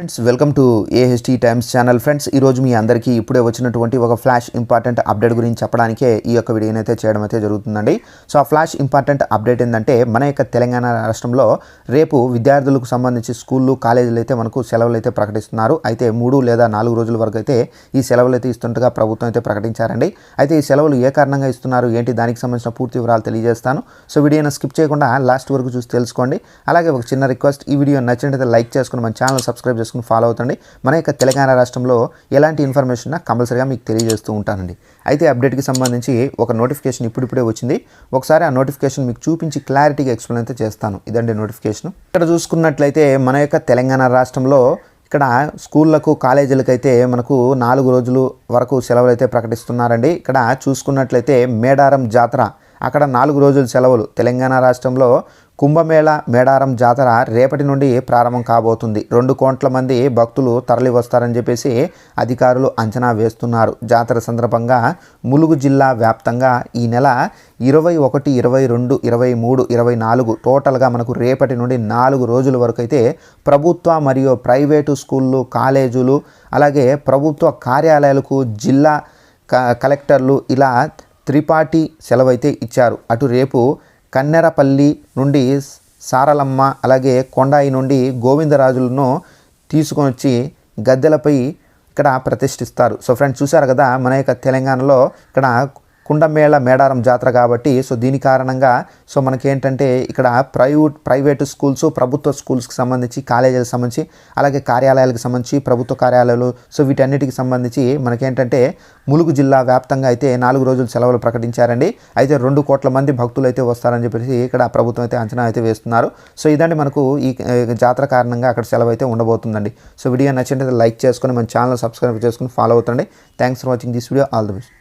Friends welcome to AHT times channel friends ఈరోజు మీ అందరికీ ఇప్పుడే వచ్చినటువంటి ఒక ఫ్లాష్ ఇంపార్టెంట్ అప్డేట్ గురించి చెప్పడానికే ఈ యొక్క వీడియోని అయితే చేయడం అయితే జరుగుతుందండి. సో ఆ ఫ్లాష్ ఇంపార్టెంట్ అప్డేట్ ఏంటంటే మన యొక్క తెలంగాణ రాష్ట్రంలో రేపు విద్యార్థులకు సంబంధించి స్కూళ్ళు కాలేజీలు అయితే మనకు సెలవులు అయితే ప్రకటిస్తున్నారు. అయితే మూడు లేదా నాలుగు రోజుల వరకు అయితే ఈ సెలవులు అయితే ఇస్తుండగా ప్రభుత్వం అయితే ప్రకటించారండి. అయితే ఈ సెలవులు ఏ కారణంగా ఇస్తున్నారు ఏంటి దానికి సంబంధించిన పూర్తి వివరాలు తెలియజేస్తాను. సో వీడియోని స్కిప్ చేయకుండా లాస్ట్ వరకు చూసి తెలుసుకోండి. అలాగే ఒక చిన్న రిక్వెస్ట్ ఈ వీడియో నచ్చినట్లయితే లైక్ చేసుకుని మన ఛానల్ సబ్స్క్రైబ్ చేసుకుని ఫాలో అవుతండి. మన యొక్క తెలంగాణ రాష్ట్రంలో ఎలాంటి ఇన్ఫర్మేషన్ కంపల్సరీగా మీకు తెలియజేస్తూ ఉంటానండి. అయితే అప్డేట్కి సంబంధించి ఒక నోటిఫికేషన్ ఇప్పుడిప్పుడే వచ్చింది. ఒకసారి ఆ నోటిఫికేషన్ మీకు చూపించి క్లారిటీగా ఎక్స్ప్లెయిన్ అయితే చేస్తాను. ఇదండి నోటిఫికేషన్ ఇక్కడ చూసుకున్నట్లయితే మన యొక్క తెలంగాణ రాష్ట్రంలో ఇక్కడ స్కూళ్ళకు కాలేజీలకు అయితే మనకు నాలుగు రోజులు వరకు సెలవులు అయితే ప్రకటిస్తున్నారండి. ఇక్కడ చూసుకున్నట్లయితే మేడారం జాతర. అక్కడ నాలుగు రోజుల సెలవులు. తెలంగాణ రాష్ట్రంలో కుంభమేళ మేడారం జాతర రేపటి నుండి ప్రారంభం కాబోతుంది. రెండు కోట్ల మంది భక్తులు తరలి వస్తారని చెప్పేసి అధికారులు అంచనా వేస్తున్నారు. జాతర సందర్భంగా ములుగు జిల్లా వ్యాప్తంగా ఈ నెల ఇరవై ఒకటి ఇరవై రెండు ఇరవై మూడు ఇరవై నాలుగు టోటల్గా మనకు రేపటి నుండి నాలుగు రోజుల వరకు అయితే ప్రభుత్వ మరియు ప్రైవేటు స్కూళ్ళు కాలేజీలు అలాగే ప్రభుత్వ కార్యాలయాలకు జిల్లా క- కలెక్టర్లు ఇలా త్రిపాఠి సెలవైతే ఇచ్చారు. అటు రేపు కన్నెరపల్లి నుండి సారలమ్మ అలాగే కొండాయి నుండి గోవిందరాజులను తీసుకొని వచ్చి గద్దెలపై ఇక్కడ ప్రతిష్ఠిస్తారు. సో ఫ్రెండ్స్ చూశారు కదా? మన యొక్క తెలంగాణలో ఇక్కడ కుండమేళ మేడారం జాతర కాబట్టి సో దీని కారణంగా సో మనకేంటంటే ఇక్కడ ప్రైవేట్ ప్రైవేటు స్కూల్స్ ప్రభుత్వ స్కూల్స్కి సంబంధించి కాలేజీలకు సంబంధించి అలాగే కార్యాలయాలకు సంబంధించి ప్రభుత్వ కార్యాలయాలు సో వీటన్నిటికి సంబంధించి మనకేంటంటే ములుగు జిల్లా వ్యాప్తంగా అయితే నాలుగు రోజులు సెలవులు ప్రకటించారండి. అయితే రెండు కోట్ల మంది భక్తులు అయితే వస్తారని చెప్పేసి ఇక్కడ ప్రభుత్వం అయితే అంచనా అయితే వేస్తున్నారు. సో ఇదండి మనకు ఈ జాతర కారణంగా అక్కడ సెలవు అయితే ఉండబోతుందండి. సో వీడియో నచ్చినట్లయితే లైక్ చేసుకొని మన ఛానల్ సబ్స్క్రైబ్ చేసుకుని follow అవుతండి. Thanks for watching this video. All the best.